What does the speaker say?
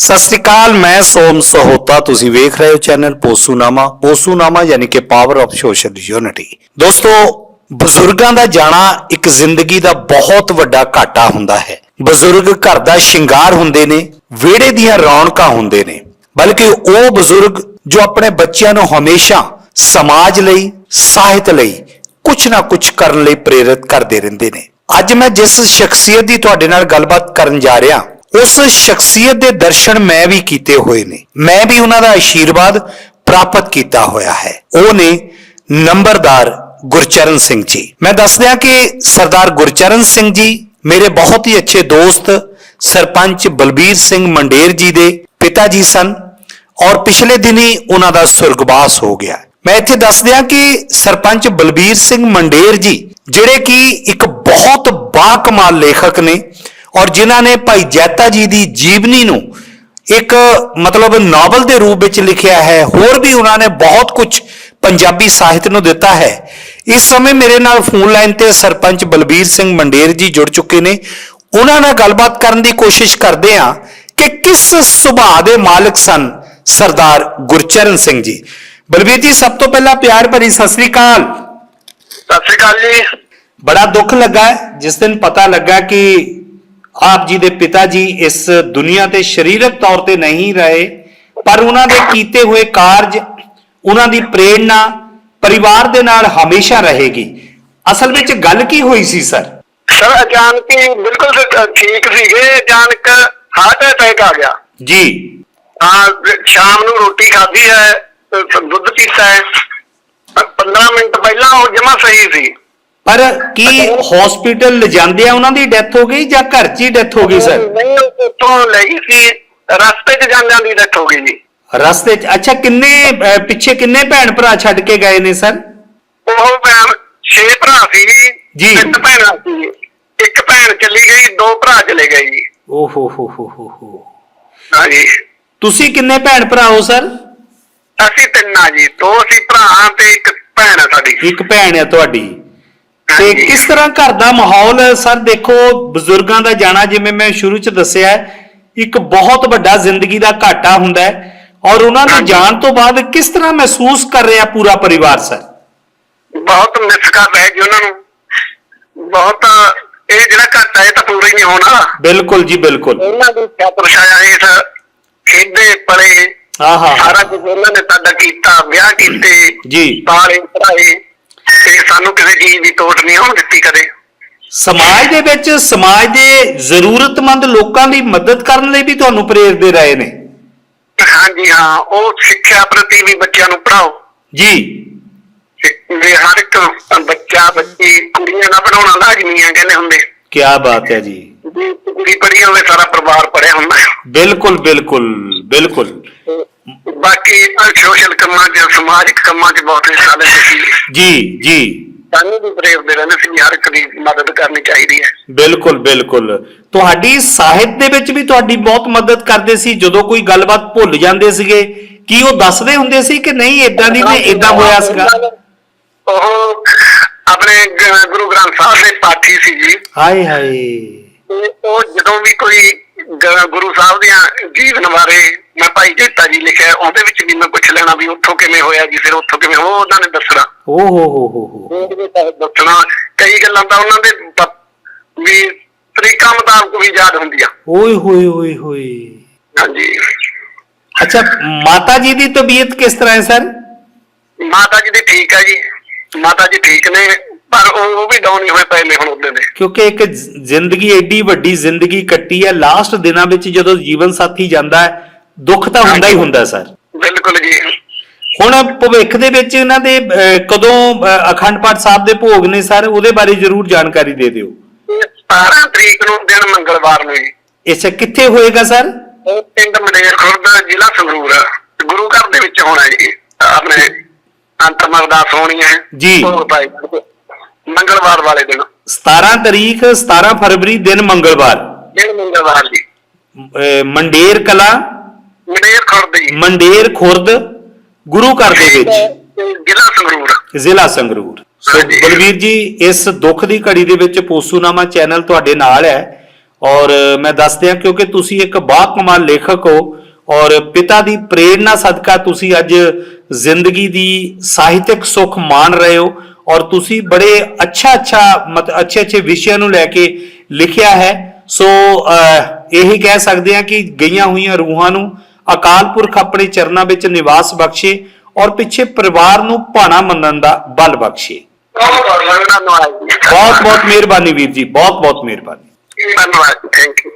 ਸਤਿ ਸ੍ਰੀ ਅਕਾਲ, ਮੈਂ ਸੋਮ ਸਹੋਤਾ। ਤੁਸੀਂ ਵੇਖ ਰਹੇ ਹੋ ਚੈਨਲ ਪੋਸੂਨਾਮਾ। ਪੋਸੂਨਾਮਾ ਯਾਨੀ ਕਿ ਪਾਵਰ ਆਫ ਸੋਸ਼ਲ ਯੂਨਿਟੀ ਦੋਸਤੋ, ਬਜ਼ੁਰਗਾਂ ਦਾ ਜਾਣਾ ਇੱਕ ਜ਼ਿੰਦਗੀ ਦਾ ਬਹੁਤ ਵੱਡਾ ਘਾਟਾ ਹੁੰਦਾ ਹੈ। ਬਜ਼ੁਰਗ ਘਰ ਦਾ ਸ਼ਿੰਗਾਰ ਹੁੰਦੇ ਨੇ, ਵਿਹੜੇ ਦੀਆਂ ਰੌਣਕਾਂ ਹੁੰਦੇ ਨੇ। ਬਲਕਿ ਉਹ ਬਜ਼ੁਰਗ ਜੋ ਆਪਣੇ ਬੱਚਿਆਂ ਨੂੰ ਹਮੇਸ਼ਾ ਸਮਾਜ ਲਈ, ਸਾਹਿਤ ਲਈ ਕੁਝ ਨਾ ਕੁਝ ਕਰਨ ਲਈ ਪ੍ਰੇਰਿਤ ਕਰਦੇ ਰਹਿੰਦੇ ਨੇ। ਅੱਜ ਮੈਂ ਜਿਸ ਸ਼ਖਸੀਅਤ ਦੀ ਤੁਹਾਡੇ ਨਾਲ ਗੱਲਬਾਤ ਕਰਨ ਜਾ ਰਿਹਾ ਉਸ ਸ਼ਖਸੀਅਤ ਦੇ ਦਰਸ਼ਨ ਮੈਂ ਵੀ ਕੀਤੇ ਹੋਏ ਨੇ। ਮੈਂ ਵੀ ਉਹਨਾਂ ਦਾ ਆਸ਼ੀਰਵਾਦ ਪ੍ਰਾਪਤ ਕੀਤਾ ਹੋਇਆ ਹੈ। ਉਹ ਨੇ ਨੰਬਰਦਾਰ ਗੁਰਚਰਨ ਸਿੰਘ ਜੀ। ਮੈਂ ਦੱਸ ਦਿਆਂ ਕਿ ਸਰਦਾਰ ਗੁਰਚਰਨ ਸਿੰਘ ਜੀ ਮੇਰੇ ਬਹੁਤ ਹੀ ਅੱਛੇ ਦੋਸਤ ਸਰਪੰਚ ਬਲਬੀਰ ਸਿੰਘ ਮੰਡੇਰ ਜੀ ਦੇ ਪਿਤਾ ਜੀ ਸਨ ਔਰ ਪਿਛਲੇ ਦਿਨੀ ਉਹਨਾਂ ਦਾ ਸੁਰਗਵਾਸ ਹੋ ਗਿਆ। ਮੈਂ ਇੱਥੇ ਦੱਸ ਦਿਆਂ ਕਿ ਸਰਪੰਚ ਬਲਬੀਰ ਸਿੰਘ ਮੰਡੇਰ ਜੀ, ਜਿਹੜੇ ਕਿ ਇੱਕ ਬਹੁਤ ਬਾਕਮਾਲ ਲੇਖਕ ਨੇ ਔਰ ਜਿਨ੍ਹਾਂ ਨੇ ਭਾਈ ਜੈਤਾ ਜੀ ਦੀ ਜੀਵਨੀ ਨੂੰ ਇੱਕ ਮਤਲਬ ਨਾਵਲ ਦੇ ਰੂਪ ਵਿੱਚ ਲਿਖਿਆ ਹੈ ਹੋਰ ਵੀ ਉਹਨਾਂ ਨੇ ਬਹੁਤ ਕੁਝ ਪੰਜਾਬੀ ਸਾਹਿਤ ਨੂੰ ਦਿੱਤਾ ਹੈ। ਇਸ ਸਮੇਂ ਮੇਰੇ ਨਾਲ ਫੋਨ ਲਾਈਨ ਤੇ ਸਰਪੰਚ ਬਲਬੀਰ ਸਿੰਘ ਮੰਡੇਰ ਜੀ ਜੁੜ ਚੁੱਕੇ ਨੇ। ਉਹਨਾਂ ਨਾਲ ਗੱਲਬਾਤ ਕਰਨ ਦੀ ਕੋਸ਼ਿਸ਼ ਕਰਦੇ ਹਾਂ ਕਿ ਕਿਸ ਸੁਭਾਅ ਦੇ ਮਾਲਕ ਸਨ ਸਰਦਾਰ ਗੁਰਚਰਨ ਸਿੰਘ ਜੀ। ਬਲਬੀਰ ਜੀ ਸਭ ਤੋਂ ਪਹਿਲਾਂ ਪਿਆਰ ਭਰੀ ਸਤਿ ਸ੍ਰੀ ਅਕਾਲ। ਸਤਿ ਸ੍ਰੀ ਅਕਾਲ ਜੀ। ਬੜਾ ਦੁੱਖ ਲੱਗਾ ਜਿਸ ਦਿਨ ਪਤਾ ਲੱਗਾ ਕਿ ਆਪ ਜੀ ਦੇ ਪਿਤਾ ਜੀ ਇਸ ਦੁਨੀਆ ਤੇ ਸਰੀਰਕ ਤੌਰ ਤੇ ਨਹੀਂ ਰਹੇ ਪਰ ਉਹਨਾਂ ਦੇ ਕੀਤੇ ਹੋਏ ਕਾਰਜ ਉਹਨਾਂ ਦੀ ਪ੍ਰੇਰਣਾ ਪਰਿਵਾਰ ਦੇ ਨਾਲ ਹਮੇਸ਼ਾ ਰਹੇਗੀ। ਅਸਲ ਵਿੱਚ ਗੱਲ ਕੀ ਹੋਈ ਸੀ ਸਰ? ਸਰ ਅਚਾਨਕ ਹੀ ਬਿਲਕੁਲ ਠੀਕ ਸੀਗੇ ਅਚਾਨਕ ਹਾਰਟ ਅਟੈਕ ਆ ਗਿਆ। ਜੀ। ਹਾਂ ਸ਼ਾਮ ਨੂੰ ਰੋਟੀ ਖਾਧੀ ਹੈ ਦੁੱਧ ਪੀਤਾ ਹੈ। 15 ਮਿੰਟ ਪਹਿਲਾਂ ਉਹ ਜਮਾ ਸਹੀ ਸੀ। ਪਰ ਕੀ ਹਸਪੀਟਲ ਲਿਜਾਂਦੇ ਆ ਉਹਨਾਂ ਦੀ ਡੈਥ ਹੋ ਗਈ ਜਾਂ ਘਰ 'ਚ ਹੀ ਡੈਥ ਹੋ ਗਈ ਸਰ ਨਹੀਂ ਉੱਥੋਂ ਲੈ ਗਈ ਸੀ ਰਸਤੇ 'ਚ ਜਾਂਦਿਆਂ ਦੀ ਡੈਥ ਹੋ ਗਈ ਜੀ। ਰਸਤੇ 'ਚ ਅੱਛਾ ਕਿੰਨੇ ਅਹ, ਪਿੱਛੇ ਕਿੰਨੇ ਭੈਣ ਭਰਾ ਛੱਡ ਕੇ ਗਏ ਨੇ ਸਰ ਉਹ ਭੈਣ ਛੇ ਭਰਾ ਸੀ ਜੀ। ਜੀ। ਤਿੰਨ ਭੈਣਾਂ ਸੀ। ਇੱਕ ਭੈਣ ਚਲੀ ਗਈ ਦੋ ਭਰਾ ਚਲੇ ਗਏ ਜੀ। ਓ ਹੋ ਹੋ ਹੋ ਹੋ। ਹੋ ਹਾਂਜੀ। ਤੁਸੀਂ ਕਿੰਨੇ ਭੈਣ ਭਰਾ ਹੋ ਸਰ ਅਸੀਂ ਤਿੰਨ ਆ ਜੀ ਦੋ ਅਸੀਂ ਭਰਾ ਤੇ ਇੱਕ ਭੈਣ ਆ ਸਾਡੀ। ਇੱਕ ਭੈਣ ਹੈ ਤੁਹਾਡੀ। ਤੇ। ਕਿਸ ਤਰ੍ਹਾਂ ਘਰ ਦਾ ਮਾਹੌਲ ਹੈ ਸਰ ਦੇਖੋ ਬਜ਼ੁਰਗਾਂ ਦਾ ਜਾਣਾ ਜਿਵੇਂ ਮੈਂ ਸ਼ੁਰੂ ਚ ਦੱਸਿਆ ਹੈ, ਇੱਕ ਬਹੁਤ ਵੱਡਾ ਜ਼ਿੰਦਗੀ ਦਾ ਘਾਟਾ ਹੁੰਦਾ ਹੈ ਔਰ ਉਹਨਾਂ ਹਾਂਜੀ। ਜਾਣ ਤੋਂ ਬਾਅਦ ਕਿਸ ਤਰ੍ਹਾਂ ਮਹਿਸੂਸ ਕਰ ਰਿਹਾ ਪੂਰਾ ਪਰਿਵਾਰ ਸਰ? ਬਹੁਤ ਮਿਸ ਕਰ ਰਹੇ ਜੀ ਉਹਨਾਂ ਨੂੰ। ਬਹੁਤ ਇਹ ਜਿਹੜਾ ਘਾਟਾ ਇਹ ਤਾਂ ਪੂਰਾ ਹੀ ਨਹੀਂ ਹੋਣਾ। ਬਿਲਕੁਲ ਜੀ ਬਿਲਕੁਲ। ਉਹਨਾਂ ਦੀ ਛਾਤਰ ਛਾਇਆ ਇਸ ਖੇਡੇ ਪਲੇ ਆਹਾ। ਸਾਰਾ ਕੁਝ ਉਹਨਾਂ ਨੇ ਸਾਡਾ ਕੀਤਾ ਵਿਆਹ ਕੀਤੇ ਜੀ। ਪਾਲੇ ਪੜਾਏ ਤੇ ਸਾਨੂੰ ਕਿਸੇ ਚੀਜ਼ ਦੀ ਤੋਟ ਨਹੀਂ ਹੋਣ ਦਿੱਤੀ ਕਦੇ। ਸਮਾਜ ਦੇ ਵਿੱਚ ਸਮਾਜ ਦੇ ਜ਼ਰੂਰਤਮੰਦ ਲੋਕਾਂ ਦੀ ਮਦਦ ਕਰਨ ਲਈ ਵੀ ਤੁਹਾਨੂੰ ਪ੍ਰੇਰਦੇ ਰਹੇ ਨੇ। ਹਾਂਜੀ ਹਾਂ ਉਹ ਸਿੱਖਿਆ ਪ੍ਰਤੀ ਵੀ ਬੱਚਿਆਂ ਨੂੰ ਪੜਾਓ ਜੀ। ਵੀ ਹਰ ਇੱਕ ਬੱਚਾ ਬੱਚੀ ਕੁੜੀਆਂ ਦਾ ਬਣਾਉਣਾ ਲਾਜ਼ਮੀ ਹੈ ਕਹਿੰਦੇ ਹੁੰਦੇ। ਕੀ ਬਾਤ ਹੈ ਜੀ। ਕੁੜੀ ਪੜ੍ਹੀ ਹੋਵੇ ਸਾਰਾ ਪਰਿਵਾਰ ਪੜਿਆ ਹੁੰਦਾ। ਬਿਲਕੁਲ ਬਿਲਕੁਲ ਬਿਲਕੁਲ। ਬਾਕੀ ਸੋਸ਼ਲ ਕੰਮਾਂ 'ਚ ਸਮਾਜਿਕ ਕੰਮਾਂ 'ਚ ਬਹੁਤ ਹਿੱਸਾ ਲੈਂਦੇ ਸੀ ਜੀ ਜੀ। ਸਾਨੂੰ ਵੀ ਪ੍ਰੇਰਦੇ ਰਹਿੰਦੇ ਸੀ ਹਰ ਇੱਕ ਦੀ ਮਦਦ ਕਰਨੀ ਚਾਹੀਦੀ ਹੈ। ਬਿਲਕੁਲ ਬਿਲਕੁਲ। ਤੁਹਾਡੀ ਸਾਹਿਤ ਦੇ ਵਿੱਚ ਵੀ ਤੁਹਾਡੀ ਬਹੁਤ ਮਦਦ ਕਰਦੇ ਸੀ ਜਦੋਂ ਕੋਈ ਗੱਲਬਾਤ ਭੁੱਲ ਜਾਂਦੇ ਸੀਗੇ। ਕੀ ਉਹ ਦੱਸਦੇ ਹੁੰਦੇ ਸੀ ਕਿ ਨਹੀਂ ਇਦਾਂ ਦੀ ਨਹੀਂ ਇਦਾਂ ਹੋਇਆ ਸੀਗਾ? ਉਹ ਆਪਣੇ ਗੁਰੂ ਗ੍ਰੰਥ ਸਾਹਿਬ ਦੇ ਪਾਠੀ ਸੀ ਜੀ। ਹਾਏ ਹਾਏ। ਤੇ ਉਹ ਜਦੋਂ ਵੀ ਕੋਈ ਗੁਰੂ ਸਾਹਿਬ ਦੀਆਂ ਜੀਵਨ ਬਾਰੇ ਭਾਈ ਜੇਤਾ ਜੀ ਲਿਖਿਆ ਉਹਦੇ ਵਿੱਚ ਵੀ ਮੈਂ ਪੁੱਛ ਲੈਣਾ ਵੀ ਉੱਥੋਂ ਕਿਵੇਂ ਹੋਇਆ ਜੀ ਫਿਰ ਉੱਥੋਂ ਕਿਵੇਂ ਉਹ ਉਹਨਾਂ ਨੇ ਦੱਸਣਾ। ਓ ਹੋ ਹੋ ਹੋ ਹੋ। ਦੱਸਣਾ ਕਈ ਗੱਲਾਂ ਤਾਂ ਉਹਨਾਂ ਦੇ ਵੀ ਤਰੀਕਾ ਮੁਤਾਬਕ ਵੀ ਯਾਦ ਹੁੰਦੀਆਂ। ਓਏ ਹੋਏ ਹੋਏ ਹੋਏ। ਹਾਂਜੀ। ਅੱਛਾ ਮਾਤਾ ਜੀ ਦੀ ਤਬੀਅਤ ਕਿਸ ਤਰ੍ਹਾਂ ਹੈ ਸਰ? ਮਾਤਾ ਜੀ ਦੀ ਠੀਕ ਹੈ ਜੀ। ਮਾਤਾ ਜੀ ਠੀਕ ਨੇ ਪਰ ਉਹ ਵੀ ਡਾਊਨ ਹੀ ਹੋਏ ਪਏ ਨੇ ਹੁਣ ਉਹਦੇ ਦੇ ਕਿਉਂਕਿ ਇੱਕ ਜ਼ਿੰਦਗੀ ਐਡੀ ਵੱਡੀ ਜ਼ਿੰਦਗੀ ਕੱਟੀ ਹੈ ਲਾਸਟ ਦਿਨਾਂ ਵਿੱਚ ਜਦੋਂ ਜੀਵਨ ਸਾਥੀ ਜਾਂਦਾ ਹੈ ਦੁੱਖ ਤਾਂ ਹੁੰਦਾ ਹੀ ਹੁੰਦਾ ਸਰ। ਬਿਲਕੁਲ ਜੀ। ਹੁਣ ਭਵਿੱਖ ਦੇ ਵਿੱਚ ਇਹਨਾਂ ਦੇ ਕਦੋਂ ਅਖੰਡ ਪਾਠ ਸਾਹਿਬ ਦੇ ਭੋਗ ਨੇ ਸਰ ਉਹਦੇ ਬਾਰੇ ਜਰੂਰ ਜਾਣਕਾਰੀ ਦੇ ਦਿਓ। ਇਹ 17 ਤਰੀਕ ਨੂੰ ਦਿਨ ਮੰਗਲਵਾਰ ਨੂੰ ਜੀ। ਅੱਛਾ ਕਿੱਥੇ ਹੋਏਗਾ ਸਰ? ਇਹ ਪਿੰਡ ਮਨੇਰ ਖੁਰਦ ਜ਼ਿਲ੍ਹਾ ਸੰਗਰੂਰ। ਗੁਰੂ ਘਰ ਦੇ ਵਿੱਚ ਹੋਣਾ ਜੀ। ਆਪਣੇ ਅੰਤਮ ਅਰਦਾਸ ਹੋਣੀ ਹੈ। ਜੀ। ਮੰਗਲਵਾਰ ਵਾਲੇ ਦਿਨ। 17 ਤਰੀਕ 17 ਫਰਵਰੀ ਦਿਨ ਮੰਗਲਵਾਰ। ਦਿਨ ਮੰਗਲਵਾਰ ਜੀ। ਮੰਡੇਰ ਕਲਾ ਮਨੇਰ ਖੁਰਦ ਜੀ। ਮੰਡੇਰ ਖੁਰਦ ਗੁਰੂ ਘਰ ਦੇ ਵਿੱਚ। ਜ਼ਿਲ੍ਹਾ ਸੰਗਰੂਰ। ਜ਼ਿਲ੍ਹਾ ਸੰਗਰੂਰ। ਸੋ ਹਾਂਜੀ। ਬਲਵੀਰ ਜੀ ਇਸ ਦੁੱਖ ਦੀ ਘੜੀ ਦੇ ਵਿੱਚ ਪੋਸੂਨਾਮਾ ਚੈਨਲ ਤੁਹਾਡੇ ਨਾਲ ਹੈ ਔਰ ਮੈਂ ਦੱਸ ਦਿਆਂ ਕਿਉਂਕਿ ਤੁਸੀਂ ਇੱਕ ਬਾਕਮਾਲ ਲੇਖਕ ਹੋ ਔਰ ਪਿਤਾ ਦੀ ਪ੍ਰੇਰਣਾ ਸਦਕਾ ਤੁਸੀਂ ਅੱਜ ਜ਼ਿੰਦਗੀ ਦੀ ਸਾਹਿਤਿਕ ਸੁੱਖ ਮਾਣ ਰਹੇ ਹੋ ਔਰ ਤੁਸੀਂ ਬੜੇ ਅੱਛਾ ਅੱਛਾ ਮਤ ਅੱਛੇ ਅੱਛੇ ਵਿਸ਼ਿਆਂ ਨੂੰ ਲੈ ਕੇ ਲਿਖਿਆ ਹੈ। ਸੋ ਅਹ, ਇਹੀ ਕਹਿ ਸਕਦੇ ਹਾਂ ਕਿ ਗਈਆਂ ਹੋਈਆਂ ਰੂਹਾਂ ਨੂੰ ਅਕਾਲ ਪੁਰਖ ਆਪਣੇ ਚਰਨਾਂ ਵਿੱਚ ਨਿਵਾਸ ਬਖਸ਼ੇ ਔਰ ਪਿੱਛੇ ਪਰਿਵਾਰ ਨੂੰ ਭਾਣਾ ਮੰਨਣ ਦਾ ਬਲ ਬਖਸ਼ੇ। ਬਹੁਤ ਬਹੁਤ ਮਿਹਰਬਾਨੀ ਵੀਰ ਜੀ ਬਹੁਤ ਬਹੁਤ ਮਿਹਰਬਾਨੀ। ਧੰਨਵਾਦ ਥੈਂਕ ਯੂ